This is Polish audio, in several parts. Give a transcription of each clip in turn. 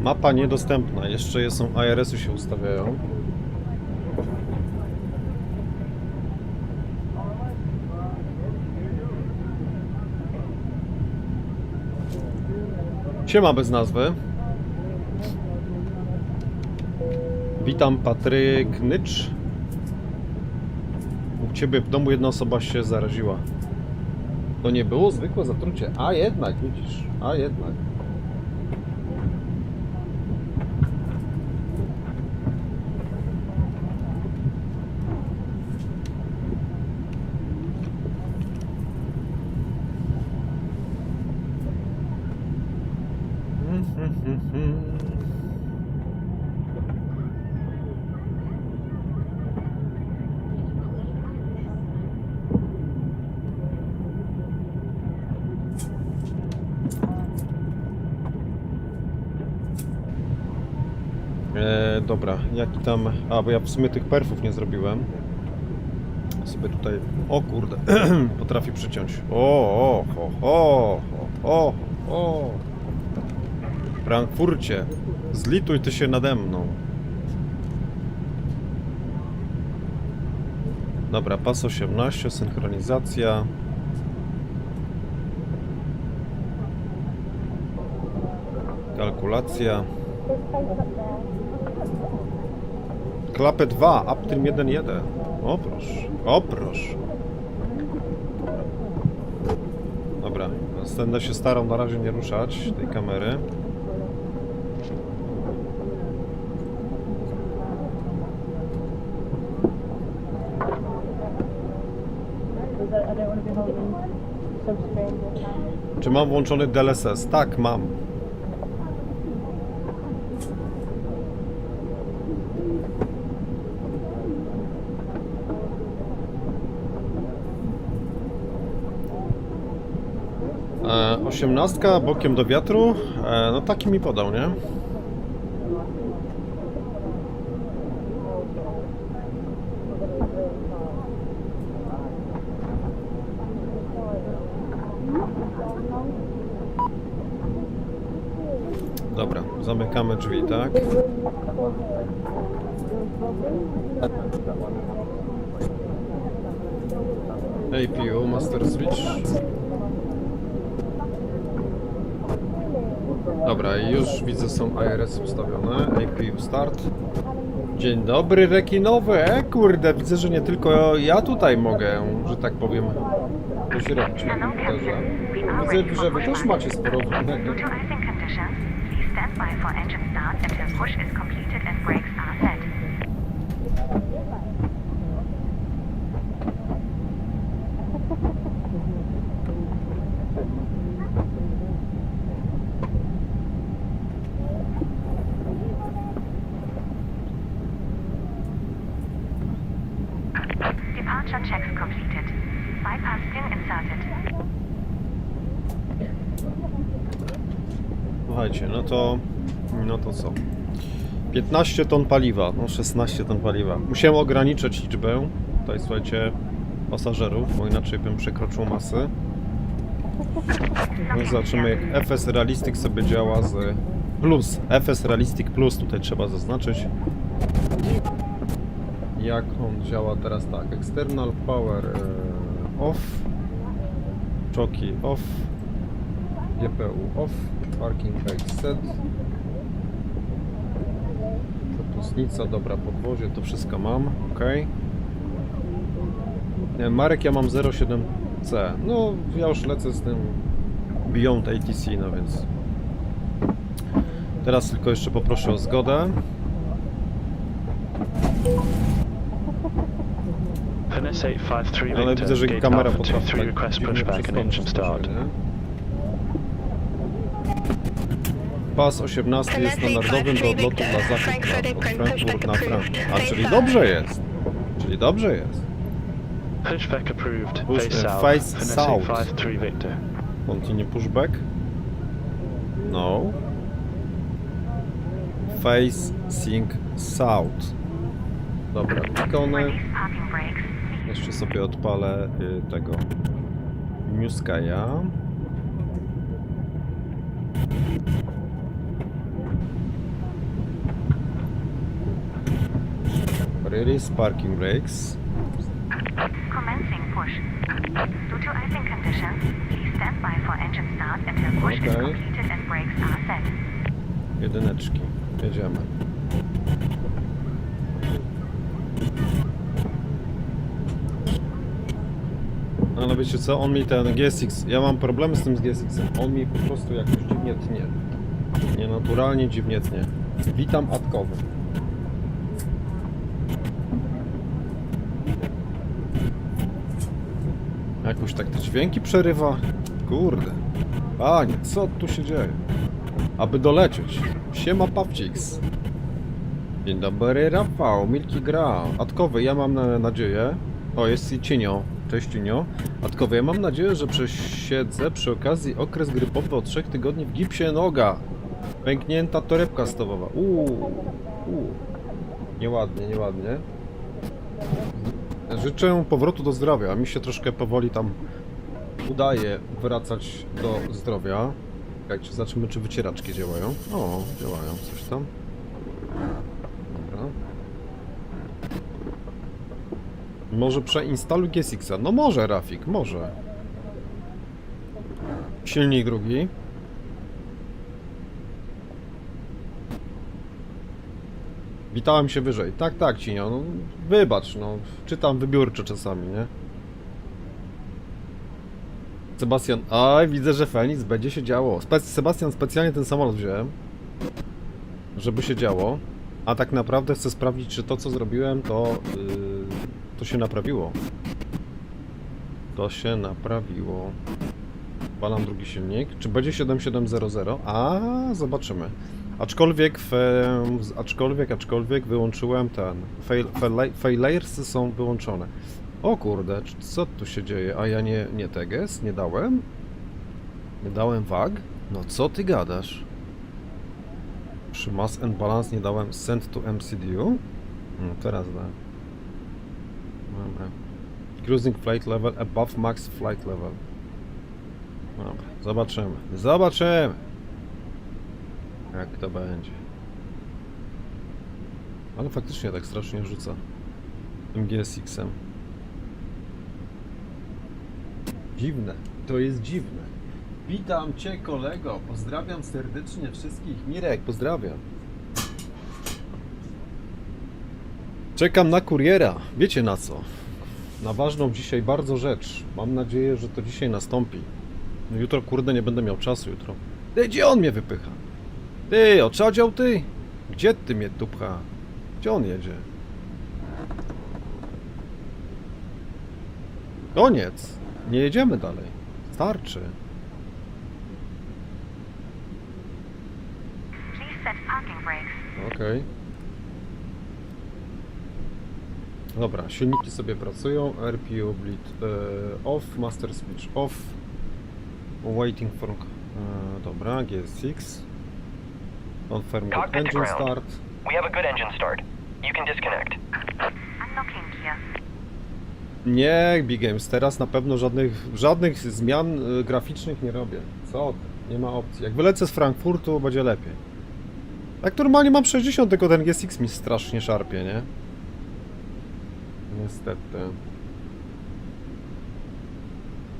Mapa niedostępna. Jeszcze są ARS-y się ustawiają. Siema bez nazwy. Witam Patryk Nycz. U ciebie w domu jedna osoba się zaraziła. To nie było zwykłe zatrucie. A jednak, widzisz. A jednak. E, dobra, jaki tam. A, bo ja w sumie tych perfów nie zrobiłem. Sobie tutaj. O kurde, potrafi przyciąć. O, o, o, o, o, o. Frankfurcie, zlituj ty się nade mną. Dobra, pas 18, synchronizacja. Kalkulacja. Klapę 2, Aptym 1.1. O proszę, o proszę. Dobra, będę się starał na razie nie ruszać tej kamery. Czy mam włączony DLSS? Tak, mam. E, osiemnastka bokiem do wiatru. E, no taki mi podał, nie? Dobra, zamykamy drzwi, tak? APU, Master Switch. Dobra, już widzę są ARS ustawione. APU start. Dzień dobry, rekinowy. E, kurde, widzę, że nie tylko ja tutaj mogę, że tak powiem, komputerze. Widzę, że wy też macie sporo and brakes are set. Departure checks completed. Bypass pin inserted. Słuchajcie, no to. No to co? 15 ton paliwa, no 16 ton paliwa. Musiałem ograniczyć liczbę. Tutaj słuchajcie, pasażerów, bo inaczej bym przekroczył masy. No zobaczymy jak FS Realistic sobie działa z plus. FS Realistic Plus tutaj trzeba zaznaczyć. Jak on działa teraz tak. External power e, off. Czoki off. GPU off, parking brake set. Przepustnica, dobra, podwozie, to wszystko mam, ok. Marek, ja mam 07C. No, ja już lecę z tym Beyond ATC, no więc. Teraz tylko jeszcze poproszę o zgodę. NS 853 Ale widzę, że kamera potrafi 23 tak dziwnie nie? Pas 18 jest standardowym do odlotu na zachód od Frankfurt na Frankfurt. A czyli dobrze jest. Czyli dobrze jest. Pushback approved. Face south. face NS south. 853 Victor. Continue pushback. No. Facing south. Dobra, ikony. Jeszcze sobie odpalę y, tego Newskaya. Release parking brakes. Commencing push. Due to icing conditions, please stand by for engine start until push is Okay. completed and brakes are set. Jedyneczki. Jedziemy. No, no wiecie co, on mi ten GSX, ja mam problemy z tym z GSX-em, on mi po prostu jakoś dziwnie tnie. Nienaturalnie dziwnie tnie. Witam Atkowy. Jakoś tak te dźwięki przerywa. Kurde. Panie, co tu się dzieje? Aby dolecieć. Siema Papciks. Dzień dobry Rafał, Milki gra. Atkowy, ja mam na, nadzieję... O, jest i Cinio. Cześć Cinio. Atkowy, ja mam nadzieję, że przesiedzę przy okazji okres grypowy od 3 tygodni w gipsie noga. Pęknięta torebka stołowa. Uuu, uuu. Nieładnie, nieładnie. Życzę powrotu do zdrowia. Mi się troszkę powoli tam udaje wracać do zdrowia. Czekajcie, zobaczymy czy wycieraczki działają. O, działają coś tam. Dobra. Może przeinstaluj GSX-a. No może, Rafik, może. Silnik drugi. Witałem się wyżej. Tak, tak, Cinio. No, wybacz, no. Czytam wybiórczo czasami, nie? Sebastian, oj, widzę, że Fenix będzie się działo. Sebastian, specjalnie ten samolot wziąłem, żeby się działo. A tak naprawdę chcę sprawdzić, czy to, co zrobiłem, to, yy, to się naprawiło. To się naprawiło. Balam drugi silnik. Czy będzie 7700? A, zobaczymy. Aczkolwiek, w, aczkolwiek, aczkolwiek wyłączyłem ten. Fail, fail, są wyłączone. O kurde, co tu się dzieje? A ja nie, nie teges? Nie dałem? Nie dałem wag? No co ty gadasz? Przy mass and balance nie dałem send to MCDU? No teraz da. Dobra. Cruising flight level above max flight level. Dobra, zobaczymy. Zobaczymy! Jak to będzie. Ale faktycznie tak strasznie rzuca. Tym GSX-em. Dziwne. To jest dziwne. Witam Cię kolego. Pozdrawiam serdecznie wszystkich. Mirek, pozdrawiam. Czekam na kuriera. Wiecie na co? Na ważną dzisiaj bardzo rzecz. Mam nadzieję, że to dzisiaj nastąpi. No jutro kurde nie będę miał czasu jutro. Gdzie on mnie wypycha? Ty, oczadział ty? Gdzie ty mnie tu pcha? Gdzie on jedzie? Koniec. Nie jedziemy dalej. Starczy. Okej. Dobra, silniki sobie pracują. RPU bleed e, off, master switch off. Waiting for... E, dobra, GSX. Confirm that Cockpit to engine ground. start. We have a good engine start. You can disconnect. Unlocking gear. Nie, Big Games, teraz na pewno żadnych, żadnych zmian y, graficznych nie robię. Co? ty? Nie ma opcji. Jak wylecę z Frankfurtu, będzie lepiej. Tak normalnie mam 60, tylko ten GSX mi strasznie szarpie, nie? Niestety.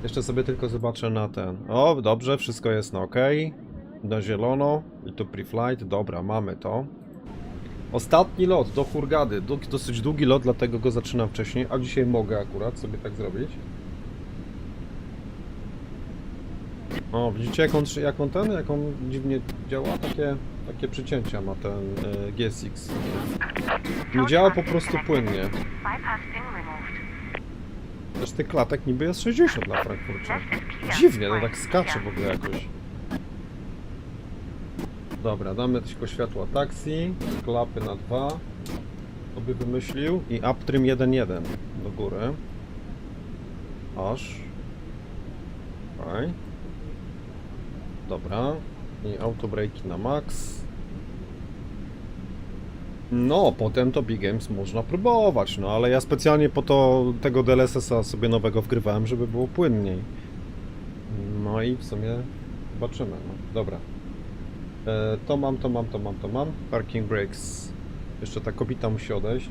Jeszcze sobie tylko zobaczę na ten. O, dobrze, wszystko jest na ok. Na zielono. I tu pre-flight. Dobra, mamy to. Ostatni lot do Hurgady. Do, dosyć długi lot, dlatego go zaczynam wcześniej, a dzisiaj mogę akurat sobie tak zrobić. O, widzicie jak on, jak on ten, jak on dziwnie działa? Takie, takie przycięcia ma ten e, GSX. Nie działa po prostu płynnie. Też tych klatek niby jest 60 na Frankfurcie. Dziwnie, no tak skacze w ogóle jakoś. Dobra, damy tylko światła taksi, klapy na dwa. To by wymyślił i uptrim 1.1 do góry. Aż. Okej. Dobra. I autobreki na max. No, potem to Big Games można próbować, no ale ja specjalnie po to tego DLSS-a sobie nowego wgrywałem, żeby było płynniej. No i w sumie zobaczymy, no. Dobra. E, to mam, to mam, to mam, to mam. Parking brakes. Jeszcze ta kobita musi odejść.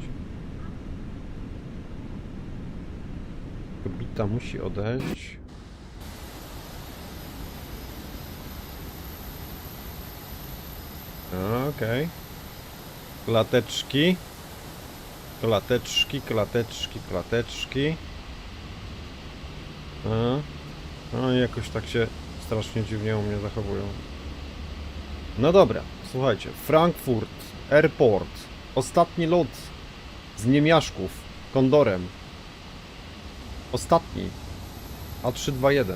Kobita musi odejść. Okej. Klateczki. Klateczki, klateczki, klateczki. A. No i jakoś tak się strasznie dziwnie u mnie zachowują. No dobra, słuchajcie. Frankfurt Airport. Ostatni lot z niemiaszków Kondorem. Ostatni. A321.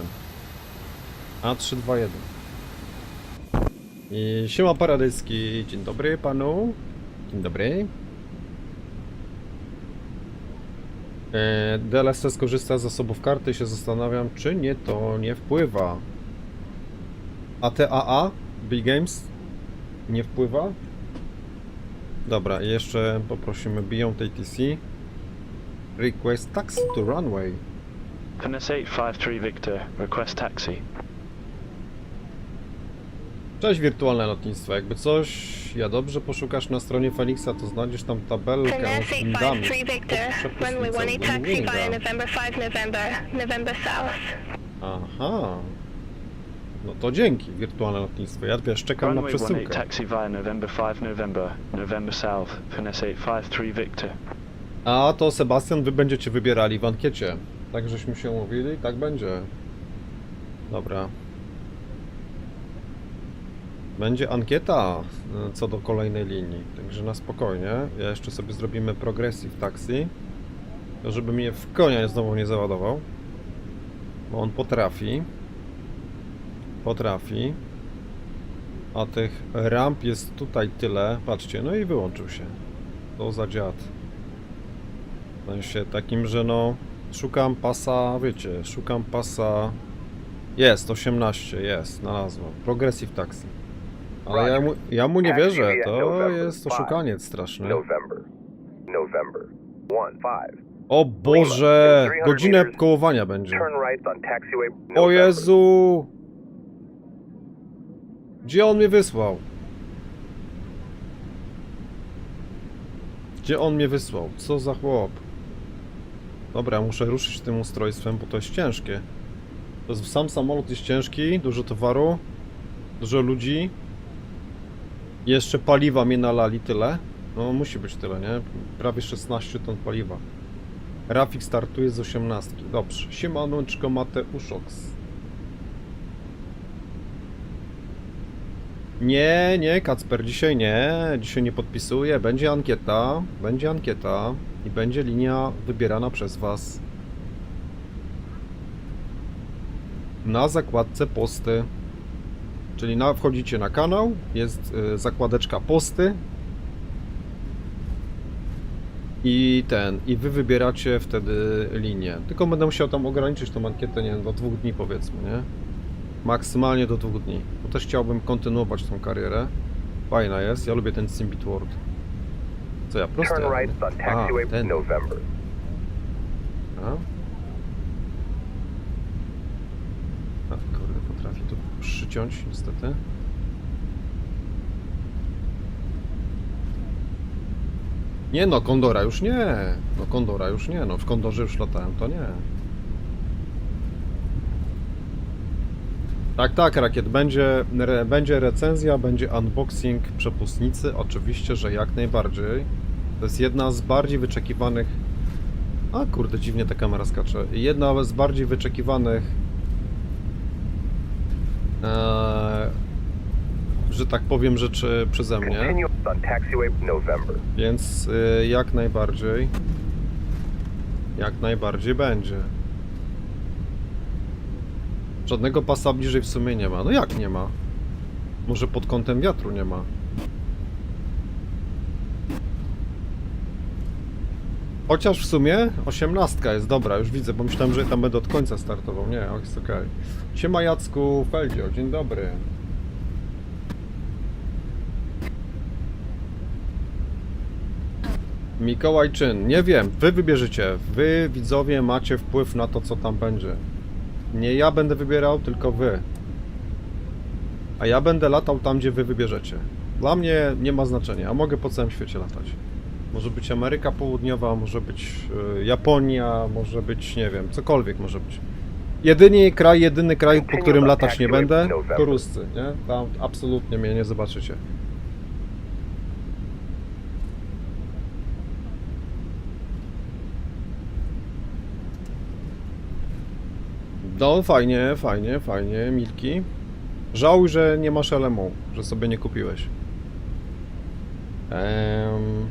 A321. I siema paradyski. Dzień dobry panu. Dzień dobry. E, DLSS skorzysta z zasobów karty się zastanawiam, czy nie to nie wpływa. ATAA? Big Games? Nie wpływa? Dobra, i jeszcze poprosimy Beyond ATC. Request taxi to runway. Pinnace 853 Victor, request taxi. Cześć wirtualne lotnictwo, jakby coś, ja dobrze poszukasz na stronie Felixa, to znajdziesz tam tabelkę Finesse z windami. 853 Victor, runway przepustnicą 18 taxi via November 5 November, November South. Aha. No to dzięki, wirtualne lotnictwo. Ja wiesz, czekam na Runway 18 przesyłkę. taxi via November 5 November, November South, Pinnace 853 Victor. A to Sebastian, wy będziecie wybierali w ankiecie. Tak żeśmy się umówili, tak będzie. Dobra. Będzie ankieta e, co do kolejnej linii, także na spokojnie. Ja jeszcze sobie zrobimy progressive taxi, to żeby mnie w konia znowu nie załadował. Bo on potrafi. Potrafi. A tych ramp jest tutaj tyle. Patrzcie, no i wyłączył się. To za dziad. W sensie takim, że no szukam pasa, wiecie, szukam pasa. Jest, 18, jest, znalazłem. Progressive Taxi. Ale ja mu, ja mu nie wierzę, to jest oszukaniec straszny. November. November. 1 5. O Boże, godzinę kołowania będzie. O. Jezu! Gdzie on mnie wysłał? Gdzie on mnie wysłał? Co za chłop? Dobra, muszę ruszyć tym ustrojstwem, bo to jest ciężkie. To jest, sam samolot jest ciężki, dużo towaru, dużo ludzi. Jeszcze paliwa mnie nalali tyle. No musi być tyle, nie? Prawie 16 ton paliwa. Rafik startuje z 18. Dobrze. Siemaneczko Mateuszoks. Nie, nie, Kacper, dzisiaj nie. Dzisiaj nie podpisuję. Będzie ankieta. Będzie ankieta. I będzie linia wybierana przez Was. Na zakładce posty. Czyli na, wchodzicie na kanał, jest y, zakładeczka posty. I ten, i wy wybieracie wtedy linię. Tylko będę musiał tam ograniczyć tą ankietę, nie wiem, do dwóch dni powiedzmy, nie? Maksymalnie do dwóch dni. Bo też chciałbym kontynuować tą karierę. Fajna jest, ja lubię ten Simbit World. Co ja, prosto Turn right on taxiway. ten. November. A? A, kurde, potrafi tu przyciąć niestety. Nie no, Kondora już nie. No Kondora już nie, no w Kondorze już latałem, to nie. Tak, tak, Rakiet, będzie, re, będzie recenzja, będzie unboxing przepustnicy, oczywiście, że jak najbardziej. To jest jedna z bardziej wyczekiwanych... A kurde, dziwnie ta kamera skacze. Jedna z bardziej wyczekiwanych... Eee, że tak powiem, rzeczy przeze mnie. Więc y, jak najbardziej. Jak najbardziej będzie. Żadnego pasa bliżej w sumie nie ma. No jak nie ma? Może pod kątem wiatru nie ma. Chociaż w sumie osiemnastka jest dobra, już widzę, bo myślałem, że tam będę od końca startował. Nie, jest okej. Siema Jacku Feldzio, dzień dobry. Mikołaj Czyn, nie wiem, wy wybierzecie. Wy, widzowie, macie wpływ na to, co tam będzie. Nie ja będę wybierał, tylko wy. a ja będę latał tam, gdzie wy wybierzecie. Dla mnie nie ma znaczenia, a mogę po całym świecie latać. Może być Ameryka Południowa, może być y, Japonia, może być, nie wiem, cokolwiek może być. Jedynie kraj, jedyny kraj, po którym latać nie będę, to Ruscy, nie? Tam absolutnie mnie nie zobaczycie. No, fajnie, fajnie, fajnie, Milki. Żałuj, że nie masz LMO, że sobie nie kupiłeś. Ehm...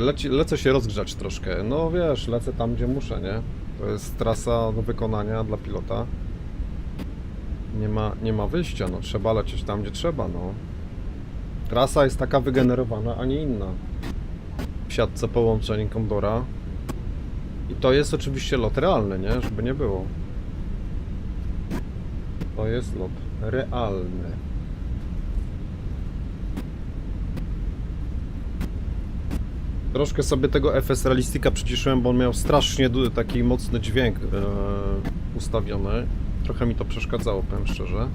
Leci, lecę się rozgrzać troszkę. No wiesz, lecę tam, gdzie muszę, nie? To jest trasa do wykonania dla pilota. Nie ma, nie ma wyjścia, no trzeba lecieć tam, gdzie trzeba, no. Trasa jest taka wygenerowana, a nie inna. W siatce połączeń Condora. I to jest oczywiście lot realny, nie? Żeby nie było. To jest lot realny. Troszkę sobie tego FS Realistika przyciszyłem, bo on miał strasznie taki mocny dźwięk e, ustawiony. Trochę mi to przeszkadzało, powiem szczerze.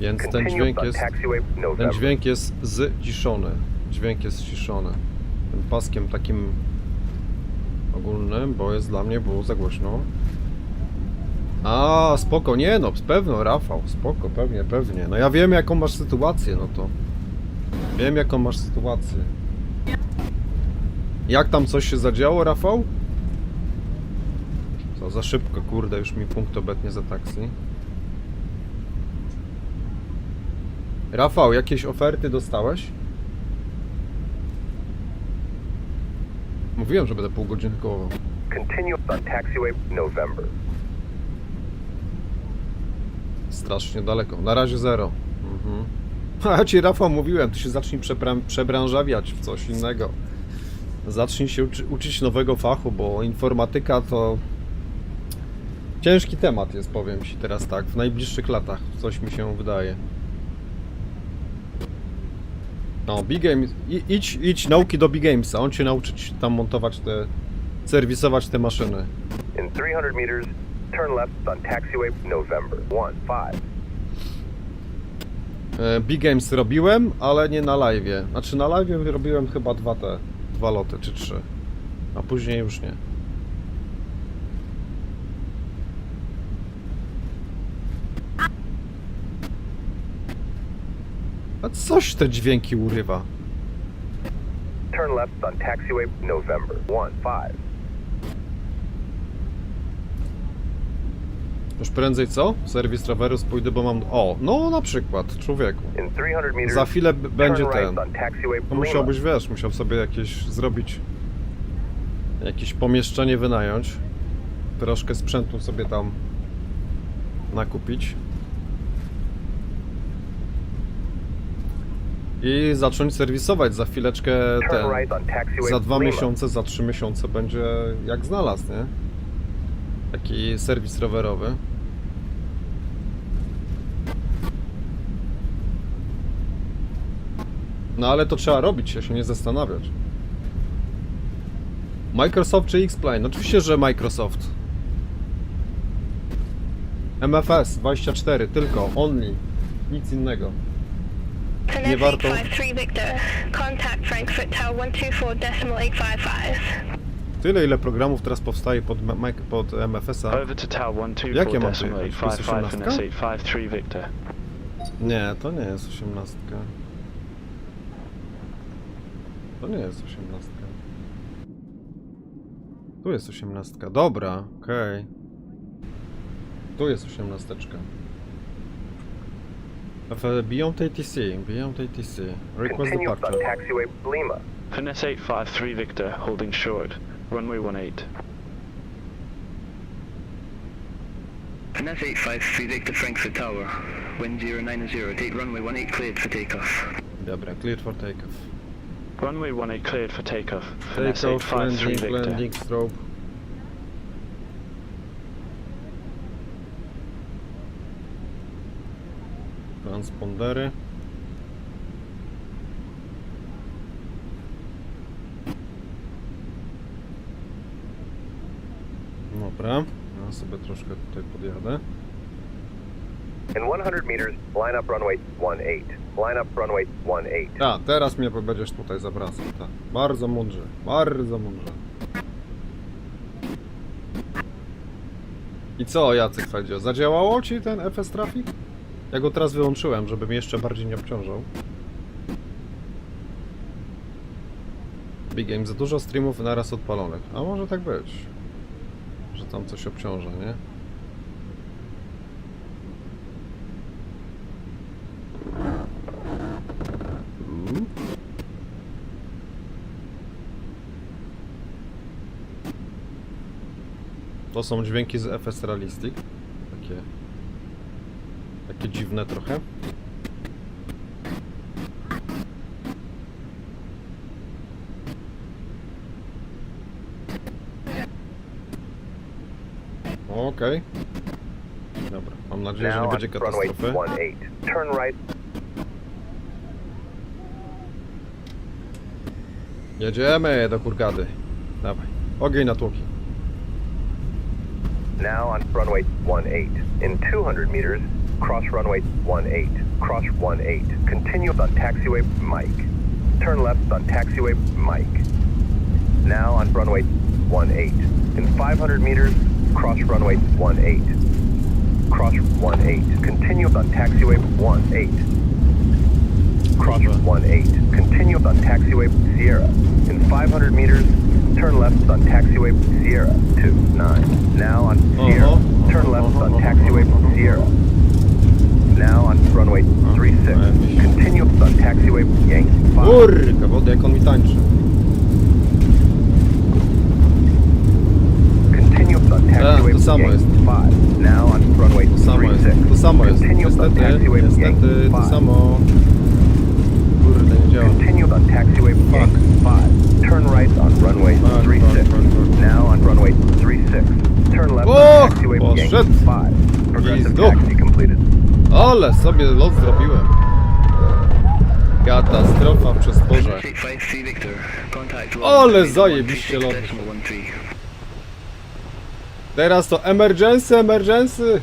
Więc ten dźwięk jest, ten dźwięk jest zciszony. Dźwięk jest ściszony. Tym paskiem takim ogólnym, bo jest dla mnie było za głośno. A, spoko, nie no, z pewno, Rafał, spoko, pewnie, pewnie. No ja wiem jaką masz sytuację, no to. Wiem jaką masz sytuację. Jak tam coś się zadziało, Rafał? Co, za szybko, kurde, już mi punkt obetnie za taksi. Rafał, jakieś oferty dostałeś? Mówiłem, że będę pół godziny kołował. Continue on taxiway November. Strasznie daleko. Na razie zero. Mhm. A ja ci Rafał mówiłem, ty się zacznij przebran- przebranżawiać w coś innego. Zacznij się uczy- uczyć nowego fachu, bo informatyka to ciężki temat jest, powiem ci teraz tak, w najbliższych latach, coś mi się wydaje. No, Big Games, idź, idź nauki do Big Gamesa, on cię nauczy ci tam montować te, serwisować te maszyny. In 300 meters, turn left on taxiway November. 1 5. E, Big Games robiłem, ale nie na live. Znaczy na live robiłem chyba dwa te, dwa loty czy trzy. A później już nie. Coś te dźwięki urywa. Turn left on taxiway November. 1 5. Już prędzej co? Serwis rowerów pójdę, bo mam... O, no na przykład, człowieku. In 300 meters, Za chwilę będzie ten. Lima. musiałbyś, wiesz, musiał sobie jakieś zrobić jakieś pomieszczenie wynająć. Troszkę sprzętu sobie tam nakupić. I zacząć serwisować za chwileczkę ten. Za dwa miesiące, za trzy miesiące będzie jak znalazł, nie? Taki serwis rowerowy. No ale to trzeba robić, się się nie zastanawiać. Microsoft czy X-Plane? No Oczywiście, że Microsoft. MFS 24, tylko, only. Nic innego nie warto... Tyle ile programów teraz powstaje pod, pod MFS-a. Jak ja mam tu? To Nie, to nie jest 18. To nie jest 18. Tu jest 18. Dobra, okej. Okay. Tu jest 18. Beyond ATC, Beyond ATC. Request Continue on departure. taxiway Lima. Finesse 853 Victor, holding short. Runway 18. Finesse 853 Victor Frankfurt Tower. Wind 090, take runway 18 cleared for takeoff. Dobra, clear for takeoff. Runway 18 cleared for takeoff. Finesse Takeoff, 853 landing, Victor. landing, strobe. Transpondery. Dobra, ja sobie troszkę tutaj podjadę. In 100 meters, line up runway 18. Line up runway 18. A, teraz mnie będziesz tutaj zawracał, tak. Bardzo mądrze, bardzo mądrze. I co, Jacek Fedzio, zadziałało ci ten FS Traffic? Ja go teraz wyłączyłem, żeby mnie jeszcze bardziej nie obciążał. Big Game, za dużo streamów naraz odpalonych. A może tak być. Że tam coś obciąża, nie? To są dźwięki z FS Realistic. Takie dziwne trochę. Okej. Dobra, mam nadzieję, że nie będzie katastrofy. 18. Turn right. Jedziemy do Kurgady. Dawaj. Ogień na tłoki. Now on runway 18. In 200 meters, cross runway 18. Cross 18. Continue on taxiway Mike. Turn left on taxiway Mike. Now on runway 18. In 500 meters, cross runway 18. Cross 18. Continue on taxiway 18. Cross 18. Continue on taxiway Sierra. In 500 meters, turn left on taxiway Sierra 29. Now on Sierra. Uh-huh. Turn left on taxiway Sierra. Now on runway ah, 36. Continue on taxiway Yankee 5. Kurka, wody jak on mi tańczy. Continue on taxiway to samo Yankee jest. 5. Now on runway To samo jest, to samo jest. Continue on Niestety, taxiway niestety Yankee to 5. samo. Kurde, nie działa. Continue on taxiway. Yankee 5. Turn right on runway Fuck, 36. fuck, fuck, fuck. Now on runway 36. Turn left on taxiway Yankee 5. Progressive taxi completed. Ale sobie lot zrobiłem. Katastrofa przez Boże. NS 853 Victor. Contact Ale zajebiście lot. decimal 13. Teraz to emergency, emergency.